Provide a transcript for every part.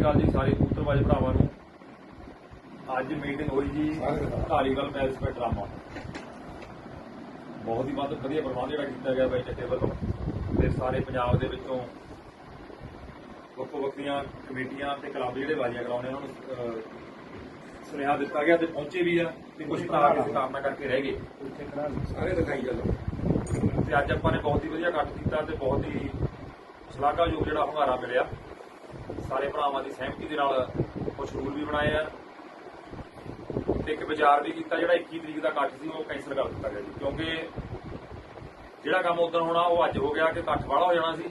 ਸ਼੍ਰੀ ਅਕਾਲ ਜੀ ਸਾਰੇ ਕਬੂਤਰਬਾਜ਼ ਭਰਾਵਾਂ ਨੂੰ। ਅੱਜ ਮੀਟਿੰਗ ਹੋਈ ਜੀ ਢਾਲੀਵਾਲ ਮੈਚ ਪੇ ਡਰਾਮਾ। ਬਹੁਤ ਹੀ ਵੱਧ ਵਧੀਆ ਪ੍ਰਬੰਧ ਜਿਹੜਾ ਕੀਤਾ ਗਿਆ ਬਾਈ ਚੱਡੇ ਵੱਲੋਂ। ਤੇ ਸਾਰੇ ਪੰਜਾਬ ਦੇ ਵਿੱਚੋਂ ਵੱਖੋ ਵੱਖਰੀਆਂ ਕਮੇਟੀਆਂ ਤੇ ਕਲੱਬ ਜਿਹੜੇ ਬਾਜ਼ੀਆਂ ਕਰਾਉਂਦੇ ਉਹਨਾਂ ਨੂੰ ਸੁਨੇਹਾ ਦਿੱਤਾ ਗਿਆ ਤੇ ਪਹੁੰਚੇ ਵੀ ਆ ਤੇ ਕੁਝ ਭਰਾ ਕਿਸੇ ਕਾਰਨਾਂ ਕਰਕੇ ਰਹਿ ਗਏ। ਸਾਰੇ ਦਿਖਾਈ ਚੱਲੋ ਤੇ ਅੱਜ ਆਪਾਂ ਨੇ ਬਹੁਤ ਹੀ ਵਧੀਆ ਇਕੱਠ ਕੀਤਾ ਤੇ ਬਹੁਤ ਹੀ ਸ਼ਲਾਘਾਯੋਗ ਜਿਹੜਾ ਹੁੰਗਾਰਾ ਮਿਲਿਆ। ਸਾਰੇ ਭਰਾਵਾਂ ਦੀ ਸਹਿਮਤੀ ਦੇ ਨਾਲ ਕੁਝ ਰੂਲ ਵੀ ਬਣਾਏ ਆ। ਤੇ ਇੱਕ ਵਿਚਾਰ ਵੀ ਕੀਤਾ, ਜਿਹੜਾ 21 ਤਰੀਕ ਦਾ ਇਕੱਠ ਸੀ, ਉਹ ਕੈਂਸਲ ਕਰ ਦਿੱਤਾ ਗਿਆ ਜੀ। ਕਿਉਂਕਿ ਜਿਹੜਾ ਕੰਮ ਉਦੋਂ ਹੋਣਾ, ਉਹ ਅੱਜ ਹੋ ਗਿਆ ਕਿ ਇਕੱਠ ਵਾਲਾ ਹੋ ਜਾਣਾ ਸੀ।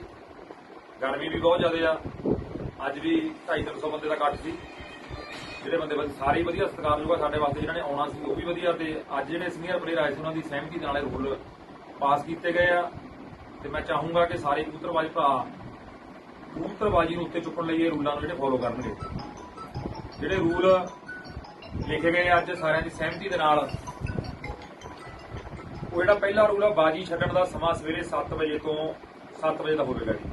ਗਰਮੀ ਵੀ ਬਹੁਤ ਜ਼ਿਆਦਾ ਆ। ਅੱਜ ਵੀ 250 ਬੰਦੇ ਦਾ ਇਕੱਠ ਸੀ। ਜਿਹੜੇ ਬੰਦੇ ਬਸ ਸਾਰੇ ਵਧੀਆ ਸਤਿਕਾਰਯੋਗ ਆ ਸਾਡੇ ਵਾਸਤੇ ਜਿਹਨਾਂ ਨੇ ਆਉਣਾ ਸੀ, ਉਹ ਵੀ ਵਧੀਆ ਤੇ ਅੱਜ ਜਿਹੜੇ ਸੀਨੀਅਰ ਪਲੇਅਰ ਆਏ ਸੀ, ਉਹਨਾਂ ਦੀ ਸਹਿਮਤੀ ਨਾਲ ਇਹ ਰੂਲ ਪਾਸ ਕੀਤੇ ਗਏ ਆ। ਤੇ ਮੈਂ ਚਾਹੂੰਗਾ ਕਿ ਸਾਰੇ ਕਬੂਤਰਬਾਜ਼ ਭਰਾ ਕਬੂਤਰਬਾਜ਼ੀ ਨੂੰ ਉੱਤੇ ਚੁੱਕਣ ਲਈ ਇਹ ਰੂਲਾਂ ਨੂੰ ਜਿਹੜੇ ਫੋਲੋ ਕਰਨਗੇ। ਜਿਹੜੇ ਰੂਲ ਲਿਖੇ ਗਏ ਅੱਜ ਸਾਰਿਆਂ ਦੀ ਸਹਿਮਤੀ ਦੇ ਨਾਲ, ਉਹ ਜਿਹੜਾ ਪਹਿਲਾ ਰੂਲ ਆ, ਬਾਜੀ ਛੱਡਣ ਦਾ ਸਮਾਂ ਸਵੇਰੇ 7 ਵਜੇ ਤੋਂ 7 ਵਜੇ ਦਾ ਹੋਵੇਗਾ ਜੀ।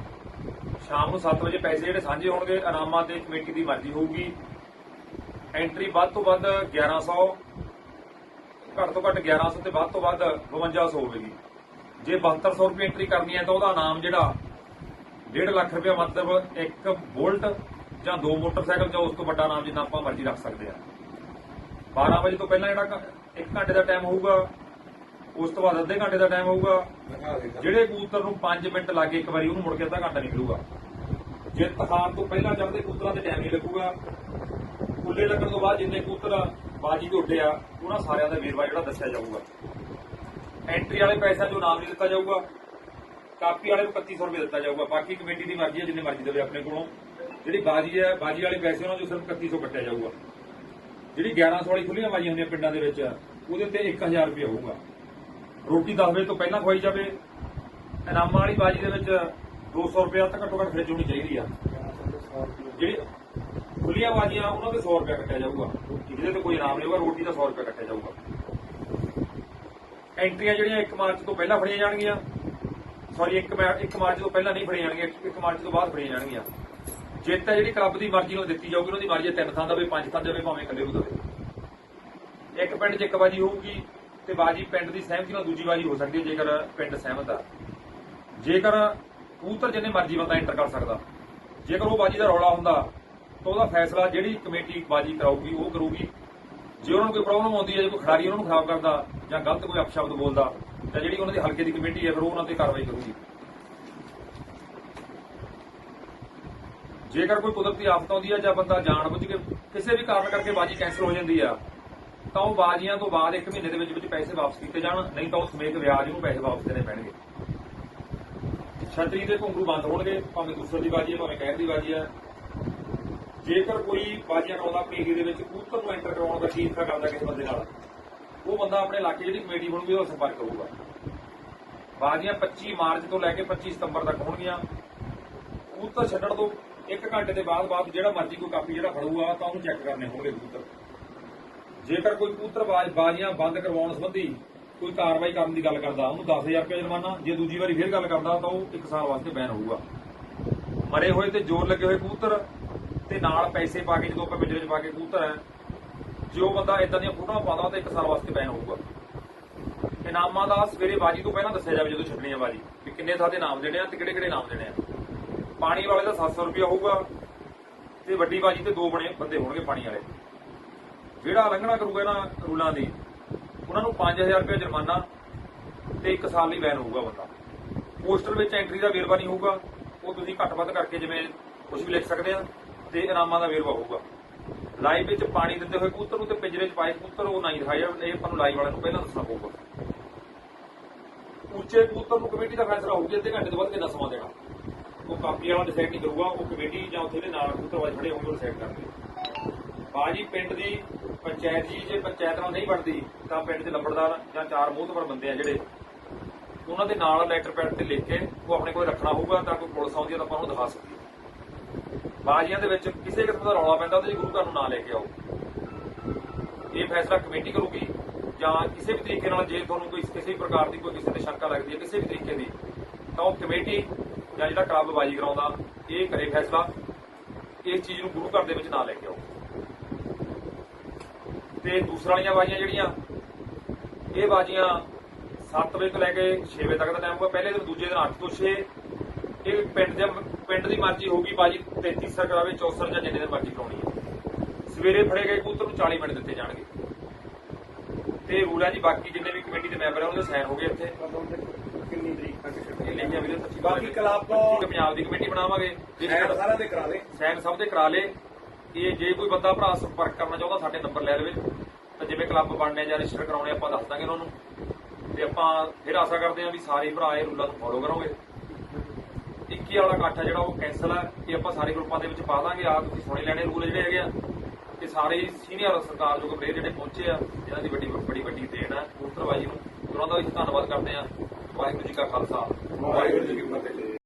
ਸ਼ਾਮ ਨੂੰ 7 ਵਜੇ ਪੈਸੇ ਜਿਹੜੇ ਸਾਂਝੇ ਹੋਣਗੇ, ਇਨਾਮਾਂ ਤੇ ਕਮੇਟੀ ਦੀ ਮਰਜ਼ੀ ਹੋਊਗੀ। ਐਂਟਰੀ ਵੱਧ ਤੋਂ ਵੱਧ 1100 ਘੱਟ ਤੋਂ ਘੱਟ 1100 ਤੇ ਵੱਧ ਤੋਂ ਵੱਧ 5200 ਹੋਵੇਗੀ। ਜੇ 7200 ਰੁਪਏ ਐਂਟਰੀ ਕਰਨੀ ਹੈ ਤਾਂ ਉਹਦਾ ਇਨਾਮ ਜਿਹੜਾ 1.5 ਲੱਖ ਰੁਪਏ ਮਤਲਬ ਇੱਕ ਬੁਲਟ ਜਾਂ ਦੋ ਮੋਟਰਸਾਈਕਲ ਜਾਂ ਉਸ ਤੋਂ ਵੱਡਾ ਨਾਮ ਜਿੰਨਾ ਆਪਾਂ ਮਰਜ਼ੀ ਰੱਖ ਸਕਦੇ ਆ। 12 ਵਜੇ ਤੋਂ ਪਹਿਲਾਂ ਜਿਹੜਾ 1 ਘੰਟੇ ਦਾ ਟਾਈਮ ਹੋਊਗਾ ਉਸ ਤੋਂ ਬਾਅਦ ਅੱਧੇ ਘੰਟੇ ਦਾ ਟਾਈਮ ਹੋਊਗਾ ਜਿਹੜੇ ਕਬੂਤਰ ਨੂੰ 5 ਮਿੰਟ ਲੱਗੇ ਇੱਕ ਵਾਰੀ ਉਹਨੂੰ ਮੁੜ ਕੇ ਅੱਧਾ ਘੰਟਾ ਨਹੀਂ ਮਿਲੂਗਾ ਜੇ ਤਖਾਨ ਤੋਂ ਪਹਿਲਾਂ ਚੜ੍ਹਦੇ ਕਬੂਤਰਾਂ ਤੇ ਟਾਈਮ ਨਹੀਂ ਲੱਗੂਗਾ। ਕੁੱਲੇ ਲੱਗਣ ਤੋਂ ਬਾਅਦ ਜਿੰਨੇ ਕਬੂਤਰ ਬਾਜੀ ਉੱਡੇ ਆ ਉਹਨਾਂ ਸਾਰਿਆਂ ਦਾ ਵੇਰਵਾ ਜਿਹੜਾ ਦੱਸਿਆ ਜਾਊਗਾ। ਐਂਟਰੀ ਵਾਲੇ ਪੈਸਿਆਂ ਚੋਂ ਨਾਮ ਨਹੀਂ ਦਿੱਤਾ ਜਾਊਗਾ। ਕਾਪੀ ਵਾਲੇ ਨੂੰ 3100 ਰੁਪਏ ਦਿੱਤਾ ਜਾਊਗਾ। ਬਾਕੀ ਕਮੇਟੀ ਦੀ ਮਰਜ਼ੀ ਹੈ, ਜਿੰਨੇ ਮਰਜ਼ੀ ਦੇਵੇ ਆਪਣੇ ਕੋਲੋਂ। ਜਿਹੜੀ ਬਾਜੀ ਹੈ, ਬਾਜੀ ਵਾਲੇ ਪੈਸੇ ਉਹਨਾਂ ਚੋਂ ਸਿਰਫ 3100 ਕੱਟਿਆ ਜਾਊਗਾ। ਜਿਹੜੀ 1100 ਵਾਲੀ ਖੁੱਲੀਆਂ ਬਾਜੀਆਂ ਹੁੰਦੀਆਂ ਪਿੰਡਾਂ ਦੇ ਵਿੱਚ, ਉਹਦੇ ਉੱਤੇ 1000 ਰੁਪਏ ਹੋਊਗਾ। ਰੋਟੀ 10 ਵਜੇ ਤੋਂ ਪਹਿਲਾਂ ਖਵਾਈ ਜਾਵੇ। ਇਨਾਮਾਂ ਵਾਲੀ ਬਾਜੀ ਦੇ ਵਿੱਚ 200 ਰੁਪਏ ਤਾਂ ਘੱਟੋ ਘੱਟ ਫ੍ਰਿਜ ਹੋਣੀ ਚਾਹੀਦੀ ਆ। ਜਿਹੜੀ ਖੁੱਲੀਆਂ ਬਾਜੀਆਂ, ਉਹਨਾਂ ਤੇ 100 ਰੁਪਏ ਕੱਟਿਆ ਜਾਊਗਾ। ਜਿਹਦੇ ਤੇ ਕੋਈ ਇਨਾਮ ਨਹੀਂ ਹੋਊਗਾ, ਰੋਟੀ ਦਾ 100 ਰੁਪਏ ਕੱਟਿਆ ਜਾਊਗਾ। ਐਂਟਰੀਆਂ ਜਿਹੜੀਆਂ 1 ਮਾਰਚ ਤੋਂ ਪਹਿਲਾਂ ਫੜੀਆਂ ਜਾਣਗੀਆਂ। ਸੌਰੀ 1 1 ਮਾਰਚ ਤੋਂ ਪਹਿਲਾਂ ਨਹੀਂ ਫੜੀਆਂ ਜਾਣਗੀਆਂ 1 ਮਾਰਚ ਤੋਂ ਬਾਅਦ ਫੜੀਆਂ ਜਾਣਗੀਆਂ। ਜਿੱਤ ਹੈ ਜਿਹੜੀ ਕਲੱਬ ਦੀ ਮਰਜ਼ੀ ਨੂੰ ਦਿੱਤੀ ਜਾਊਗੀ ਉਹਨਾਂ ਦੀ ਮਰਜ਼ੀ ਹੈ ਤਿੰਨ ਥਾਂ ਦੇਵੇ, ਪੰਜ ਥਾਂ ਦੇਵੇ, ਭਾਵੇਂ ਇਕੱਲੇ ਨੂੰ ਦੇਵੇ। ਇੱਕ ਪਿੰਡ 'ਚ ਇੱਕ ਬਾਜੀ ਹੋਊਗੀ ਤੇ ਬਾਜੀ ਪਿੰਡ ਦੀ ਸਹਿਮਤੀ ਨਾਲ ਦੂਜੀ ਬਾਜੀ ਹੋ ਸਕਦੀ ਹੈ, ਜੇਕਰ ਪਿੰਡ ਸਹਿਮਤ ਆ। ਜੇਕਰ ਕਬੂਤਰ ਜਿੰਨੇ ਮਰਜ਼ੀ ਬੰਦਾ ਐਂਟਰ ਕਰ ਸਕਦਾ। ਜੇਕਰ ਉਹ ਬਾਜੀ ਦਾ ਰੌਲਾ ਹੁੰਦਾ, ਤਾਂ ਉਹਦਾ ਫੈਸਲਾ ਜਿਹੜੀ ਕਮੇਟੀ ਬਾਜੀ ਕਰਾਊਗੀ, ਉਹ ਕਰੂਗੀ। ਜੇ ਉਹਨਾਂ ਨੂੰ ਕੋਈ ਪ੍ਰੋਬਲਮ ਆਉਂਦੀ ਹੈ, ਜੇ ਕੋਈ ਖਿਡਾਰੀ ਉਹਨਾਂ ਨੂੰ ਖਰਾਬ ਕਰਦਾ ਜਾਂ ਗਲਤ ਕੋਈ ਅਪਸ਼ਬਦ ਬੋਲਦਾ ਤਾਂ ਜਿਹੜੀ ਉਹਨਾਂ ਦੀ ਹਲਕੇ ਦੀ ਕਮੇਟੀ ਹੈ, ਫਿਰ ਉਹ ਉਹਨਾਂ ਤੇ ਕਾਰਵਾਈ ਕਰੂਗੀ। ਜੇਕਰ ਕੋਈ ਕੁਦਰਤੀ ਆਫਤ ਆਉਂਦੀ ਹੈ ਜਾਂ ਬੰਦਾ ਜਾਣਬੁੱਝ ਕੇ ਕਿਸੇ ਵੀ ਕਾਰਨ ਕਰਕੇ ਬਾਜੀ ਕੈਂਸਲ ਹੋ ਜਾਂਦੀ ਆ, ਤਾਂ ਉਹ ਬਾਜੀਆਂ ਤੋਂ ਬਾਅਦ 1 ਮਹੀਨੇ ਦੇ ਵਿੱਚ ਵਿੱਚ ਪੈਸੇ ਵਾਪਸ ਕੀਤੇ ਜਾਣ, ਨਹੀਂ ਤਾਂ ਉਹ ਸਮੇਤ ਵਿਆਜ ਨੂੰ ਪੈਸੇ ਵਾਪਸ ਦੇਣੇ ਪੈਣਗੇ। ਛਤਰੀ ਦੇ ਘੁੰਗਰੂ ਬੰਦ ਹੋਣਗੇ, ਭਾਵੇਂ ਦੂਸਰੇ ਦੀ ਬਾਜੀ ਹੈ ਭਾਵੇਂ ਕਹਿਰ ਦੀ ਬਾਜੀ ਹੈ ਜੇਕਰ ਕੋਈ ਬਾਜੀਆਂ ਕਰਾਉਂਦਾ ਆਪਣੇ ਦੇ ਵਿੱਚ ਕਬੂਤਰ ਨੂੰ ਐਂਟਰ ਕਰਾਉਣ ਦਾ ਈਰਖਾ ਕਰਦਾ ਕਿਸੇ ਬੰਦੇ ਨਾਲ? ਉਹ ਬੰਦਾ ਆਪਣੇ ਇਲਾਕੇ ਜਿਹੜੀ ਕਮੇਟੀ ਬਣੂਗੀ ਉਹਦਾ ਸੰਪਰਕ ਕਰੂਗਾ। ਬਾਜੀਆਂ 25 ਮਾਰਚ ਤੋਂ ਲੈ ਕੇ 25 ਸਤੰਬਰ ਤੱਕ ਹੋਣਗੀਆਂ। ਕਬੂਤਰ ਛੱਡਣ ਤੋਂ 1 ਘੰਟੇ ਦੇ ਬਾਅਦ ਬਾਅਦ ਜਿਹੜਾ ਮਰਜ਼ੀ ਕੋਈ ਕਾਪੀ ਜਿਹੜਾ ਫੜੂਗਾ, ਤਾਂ ਉਹਨੂੰ ਚੈੱਕ ਕਰਨੇ ਹੋਣਗੇ ਕਬੂਤਰ। ਜੇਕਰ ਕੋਈ ਕਬੂਤਰ ਬਾਜ, ਬਾਜ਼ੀਆਂ ਬੰਦ ਕਰਵਾਉਣ ਸੰਬੰਧੀ ਕੋਈ ਕਾਰਵਾਈ ਕਰਨ ਦੀ ਗੱਲ ਕਰਦਾ, ਉਹਨੂੰ 10000 ਰੁਪਏ ਜੁਰਮਾਨਾ, ਜੇ ਦੂਜੀ ਵਾਰੀ ਫੇਰ ਗੱਲ ਕਰਦਾ, ਤਾਂ ਉਹ 1 ਸਾਲ ਵਾਸਤੇ ਬੈਨ ਹੋਊਗਾ। ਮਰੇ ਹੋਏ ਤੇ ਜ਼ੋਰ ਲੱਗੇ ਹੋਏ ਕਬੂਤਰ ਤੇ ਨਾਲ ਪੈਸੇ ਪਾ ਕੇ ਜਦੋਂ ਆਪਾਂ ਪਿੰਜਰੇ 'ਚ ਪਾ ਕੇ ਕਬੂਤਰ ਹੈ ਜੇ ਉਹ ਬੰਦਾ ਇਦਾਂ ਦੀਆਂ ਫੋਟੋਆਂ ਪਾਉਂਦਾ, ਉਹ ਤਾਂ 1 ਸਾਲ ਵਾਸਤੇ ਬੈਨ ਹੋਊਗਾ। ਇਨਾਮਾਂ ਦਾ ਸਵੇਰੇ ਬਾਜੀ ਤੋਂ ਪਹਿਲਾਂ ਦੱਸਿਆ ਜਾਵੇ, ਜਦੋਂ ਛੱਡਣੀ ਆ ਬਾਜੀ, ਵੀ ਕਿੰਨੇ ਥਾਂ ਦੇ ਨਾਮ ਦੇਣੇ ਆ ਤੇ ਕਿਹੜੇ ਕਿਹੜੇ ਨਾਮ ਦੇਣੇ ਆ। ਪਾਣੀ ਵਾਲੇ ਦਾ 700 ਰੁਪਏ ਹੋਊਗਾ ਤੇ ਵੱਡੀ ਬਾਜੀ ਤੇ ਦੋ ਬਣੇ, ਬੰਦੇ ਹੋਣਗੇ ਪਾਣੀ ਵਾਲੇ। ਜਿਹੜਾ ਉਲੰਘਣਾ ਕਰੂਗਾ ਇਹਨਾਂ ਰੂਲਾਂ ਦੀ, ਉਹਨਾਂ ਨੂੰ 5000 ਰੁਪਏ ਜੁਰਮਾਨਾ ਤੇ 1 ਸਾਲ ਲਈ ਬੈਨ ਹੋਊਗਾ ਬੰਦਾ। ਪੋਸਟਰ ਵਿੱਚ ਐਂਟਰੀ ਦਾ ਵੇਰਵਾ ਨਹੀਂ ਹੋਊਗਾ, ਉਹ ਤੁਸੀਂ ਘੱਟ ਵੱਧ ਕਰਕੇ ਜਿਵੇਂ ਕੁਝ ਵੀ ਲਿਖ ਸਕਦੇ ਆ, ਤੇ ਇਨਾਮਾਂ ਦਾ ਵੇਰਵਾ ਹੋਊਗਾ। ਲਾਈਵ ਵਿੱਚ ਪਾਣੀ ਦਿੰਦੇ ਹੋਏ ਕਬੂਤਰ ਨੂੰ ਤੇ ਪਿੰਜਰੇ 'ਚ ਪਾਏ ਕਬੂਤਰ, ਉਹ ਨਹੀਂ ਦਿਖਾਇਆ। ਇਹ ਆਪਾਂ ਨੂੰ ਲਾਈਵ ਵਾਲਿਆਂ ਨੂੰ ਪਹਿਲਾਂ ਦੱਸਣਾ ਪਊਗਾ। ਉੱਚੇ ਕਬੂਤਰ ਨੂੰ ਕਮੇਟੀ ਦਾ ਫੈਸਲਾ ਹੋਊਗਾ, ਅੱਧੇ ਘੰਟੇ ਤੋਂ ਬਾਅਦ ਕਿੰਨਾ ਸਮਾਂ ਦੇਣਾ? ਉਹ ਕਾਪੀ ਵਾਲਾ ਡਿਸਾਈਡ ਨਹੀਂ ਕਰੂਗਾ, ਉਹ ਕਮੇਟੀ ਜਾਂ ਉੱਥੇ ਦੇ ਨਾਲ ਕਬੂਤਰਵਾਜ ਖੜੇ ਹੋਣਗੇ, ਉਹ ਡਿਸਾਈਡ ਕਰਨਗੇ ਬਾਜੀ ਪਿੰਡ ਦੀ ਪੰਚਾਇਤ ਜੀ, ਜੇ ਪੰਚਾਇਤ ਨਾਲ ਨਹੀਂ ਬਣਦੀ, ਤਾਂ ਪਿੰਡ ਦੇ ਲੰਬੜਦਾਰ ਜਾਂ ਚਾਰ ਮੋਹਤਵਰ ਬੰਦੇ ਆ ਜਿਹੜੇ, ਉਹਨਾਂ ਦੇ ਨਾਲ ਲੈਟਰ ਪੈਡ ਤੇ ਲਿਖ ਕੇ ਉਹ ਆਪਣੇ ਕੋਲ ਰੱਖਣਾ ਹੋਊਗਾ, ਤਾਂ ਕੋਈ ਪੁਲਿਸ ਆਉਂਦੀ ਹੈ ਤਾਂ ਆਪਾਂ ਉਹਨੂੰ ਦਿਖਾ ਸਕੀਏ। ਬਾਜੀਆਂ ਦੇ ਵਿੱਚ ਕਿਸੇ ਕਿਸਮ ਦਾ ਰੌਲਾ ਪੈਂਦਾ ਤੇ ਗੁਰੂ ਘਰ ਨੂੰ ਨਾ ਲੈ ਕੇ ਆਓ। ਇਹ ਫੈਸਲਾ ਕਮੇਟੀ ਕਰੂਗੀ ਜਾਂ ਕਿਸੇ ਵੀ ਤਰੀਕੇ ਨਾਲ ਜੇ ਤੁਹਾਨੂੰ ਕੋਈ ਕਿਸੇ ਵੀ ਪ੍ਰਕਾਰ ਦੀ ਕੋਈ ਕਿਸੇ ਤੇ ਸ਼ੰਕਾ ਲੱਗਦੀ ਹੈ, ਕਿਸੇ ਵੀ ਤਰੀਕੇ ਦੀ, ਤਾਂ ਉਹ ਕਮੇਟੀ ਜਾਂ ਜਿਹੜਾ ਕਲੱਬ ਬਾਜੀ ਕਰਾਉਂਦਾ, ਇਹ ਕਰੇ ਫੈਸਲਾ। ਇਸ ਚੀਜ਼ ਨੂੰ ਗੁਰੂ ਘਰ ਦੇ ਵਿੱਚ ਨਾ ਲੈ ਕੇ ਆਓ। ਤੇ ਦੂਸਰਾ ਵਾਲੀਆਂ ਬਾਜੀਆਂ ਜਿਹੜੀਆਂ, ਇਹ ਬਾਜੀਆਂ 7 ਵਜੇ ਤੋਂ ਲੈ ਕੇ 6 ਵਜੇ ਤੱਕ ਦਾ ਟਾਈਮ ਹੋਊਗਾ। ਪਹਿਲੇ ਦਿਨ, ਦੂਜੇ ਦਿਨ 8 ਤੋਂ 6 ਇਹ ਪਿੰਡ ਦੇ ਪਿੰਡ ਦੀ ਮਰਜ਼ੀ ਹੋਊਗੀ ਬਾਜੀ 33 ਸਰ ਕਰਾਵੇ 64 ਜਾਂ ਜਿੰਨੇ ਦਿਨ ਮਰਜ਼ੀ ਕਰਾਉਣੀ ਹੈ। ਸਵੇਰੇ ਫੜੇ ਗਏ ਕਬੂਤਰ ਨੂੰ 40 ਮਿੰਟ ਦਿੱਤੇ ਜਾਣਗੇ। ਤੇ ਰੂਲ ਹੈ ਜੀ ਬਾਕੀ ਜਿੰਨੇ ਵੀ ਕਮੇਟੀ ਦੇ ਮੈਂਬਰ ਆ ਉਹਦੇ ਸਾਈਨ ਹੋ ਗਏ ਇੱਥੇ। ਕਿੰਨੀ ਤਰੀਕ ਤੱਕ ਇਹ ਲਿਖਿਆ ਵੀ ਸੱਚੀ ਬਾਕੀ ਕਲੱਬ ਠੀਕ ਹੈ, ਪੰਜਾਬ ਦੀ ਕਮੇਟੀ ਬਣਾਵਾਂਗੇ। ਨਾਲ ਸਾਰਾ ਦੇ ਕਰਾ ਦੇ ਸਾਈਨ ਸਭ ਦੇ ਕਰਾ ਲੇ ਇਹ ਜੇ ਕੋਈ ਬੰਦਾ ਭਰਾ ਸੰਪਰਕ ਕਰਨਾ ਚਾਹੁੰਦਾ ਸਾਡੇ ਨੰਬਰ ਲੈ ਲਵੇ। ਤਾਂ ਜਿਵੇਂ ਕਲੱਬ ਬਣਨੇ ਜਾਂ ਰਜਿਸਟਰ ਕਰਾਉਣੇ ਆਪਾਂ ਦੱਸ ਦਾਂਗੇ ਉਹਨਾਂ ਨੂੰ। ਤੇ ਆਪਾਂ ਫਿਰ ਆਸ਼ਾ ਕਰਦੇ ਹਾਂ ਵੀ ਸਾਰੇ ਭਰਾ ਇਹ ਰੂਲਾਂ ਨੂੰ ਫੋਲੋ ਕਰੋਗੇ। 21 ਵਾਲਾ ਇਕੱਠ ਹੈ ਜਿਹੜਾ ਉਹ ਕੈਨਸਲ ਹੈ ਇਹ ਆਪਾਂ ਸਾਰੇ ਗਰੁੱਪਾਂ ਦੇ ਵਿੱਚ ਪਾ ਦਾਂਗੇ। ਆ ਤੁਸੀਂ ਸੁਣੇ ਲੈਣੇ ਰੂਲ ਜਿਹੜੇ ਹੈਗੇ ਆ। ਤੇ ਸਾਰੇ ਸੀਨੀਅਰ ਸਰਕਾਰਯੋਗ ਪਲੇਅਰ ਜਿਹੜੇ ਪਹੁੰਚੇ ਆ, ਇਹਨਾਂ ਦੀ ਵੱਡੀ ਬੜੀ ਵੱਡੀ ਦੇਣ ਆ। ਕਬੂਤਰਬਾਜੀ ਨੂੰ। ਉਹਨਾਂ ਦਾ ਵੀ ਧੰਨਵਾਦ ਕਰਦੇ ਆ। ਵਾਹਿਗੁਰੂ ਜੀ ਕਾ ਖਾਲਸਾ। ਵਾਹਿਗੁਰੂ ਜੀ ਕੀ ਫਤਿਹ।